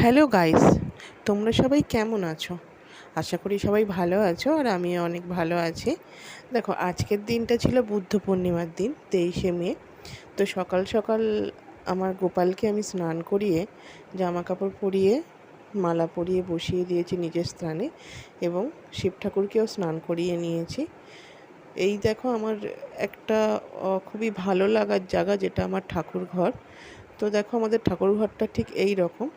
Hello guys তোমরা সবাই কেমন আছো? আশা করি সবাই ভালো আছো আর আমিও অনেক ভালো আছি। দেখো, আজকের দিনটা ছিল বুদ্ধ পূর্ণিমার দিন, তেইশে মে। তো সকাল সকাল আমার গোপালকে আমি স্নান করিয়ে জামা কাপড় পরিয়ে, মালা পরিয়ে বসিয়ে দিয়েছি নিজের স্থানে এবং শিব ঠাকুরকেও স্নান করিয়ে নিয়েছি। এই দেখো, আমার একটা খুবই ভালো লাগার জায়গা যেটা আমার ঠাকুর ঘর তো দেখো আমাদের ঠাকুর ঘরটা ঠিক এই রকম।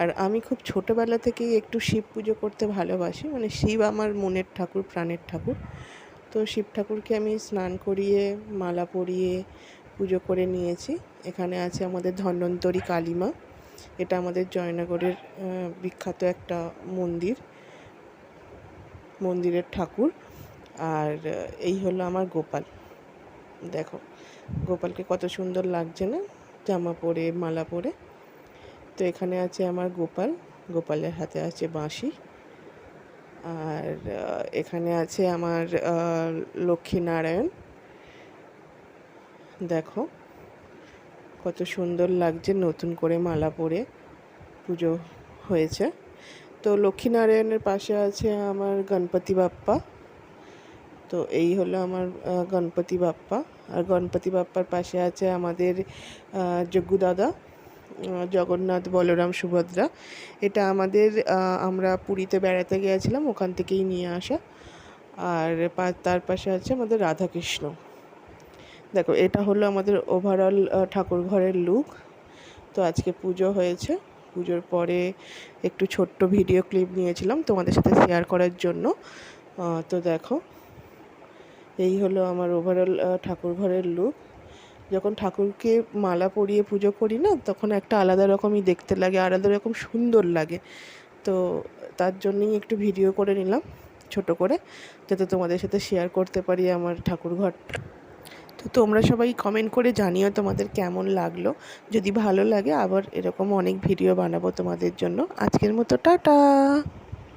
আর আমি খুব ছোটোবেলা থেকেই একটু শিব পুজো করতে ভালোবাসি মানে শিব আমার মনের ঠাকুর, প্রাণের ঠাকুর। তো শিব ঠাকুরকে আমি স্নান করিয়ে, মালা পরিয়ে পুজো করে নিয়েছি। এখানে আছে আমাদের ধন্বন্তরী কালীমা। এটা আমাদের জয়নগরের বিখ্যাত একটা মন্দির, মন্দিরের ঠাকুর। আর এই হলো আমার গোপাল। দেখো, গোপালকে কত সুন্দর লাগছে না? জামা পরে, মালা পরে। তো এখানে আছে আমার গোপাল। গোপালের হাতে আছে বাঁশি। আর এখানে আছে আমার লক্ষ্মীনারায়ণ। দেখো, কত সুন্দর লাগছে নতুন করে মালা পরে পুজো হয়েছে। তো লক্ষ্মীনারায়ণের পাশে আছে আমার গণপতি বাপ্পা। তো এই হলো আমার গণপতি বাপ্পা। আর গণপতি বাপ্পার পাশে আছে আমাদের যজ্ঞু দাদা জগন্নাথ বলরাম সুভদ্রা। এটা আমাদের আমরা পুরীতে বেড়াতে গিয়েছিলাম, ওখান থেকেই নিয়ে আসা। আর তার পাশে আছে আমাদের রাধাকৃষ্ণ। দেখো, এটা হলো আমাদের ওভারঅল ঠাকুর ঘরের লুক তো আজকে পুজো হয়েছে। পুজোর পরে একটু ছোট্ট ভিডিও ক্লিপ নিয়েছিলাম তোমাদের সাথে শেয়ার করার জন্য। তো দেখো। এই হলো আমার ওভারঅল ঠাকুর ঘরের লুক যখন ঠাকুরকে মালা পরিয়ে পুজো করি না, তখন একটা আলাদা রকমই দেখতে লাগে, আলাদা রকম সুন্দর লাগে। তো তার জন্যই একটু ভিডিও করে নিলাম, ছোট করে, যাতে তোমাদের সাথে শেয়ার করতে পারি আমার ঠাকুর ঘরটা তো তোমরা সবাই কমেন্ট করে জানিও তোমাদের কেমন লাগল। যদি ভালো লাগে, আবার এরকম অনেক ভিডিও বানাবো তোমাদের জন্য। আজকের মতো, টাটা!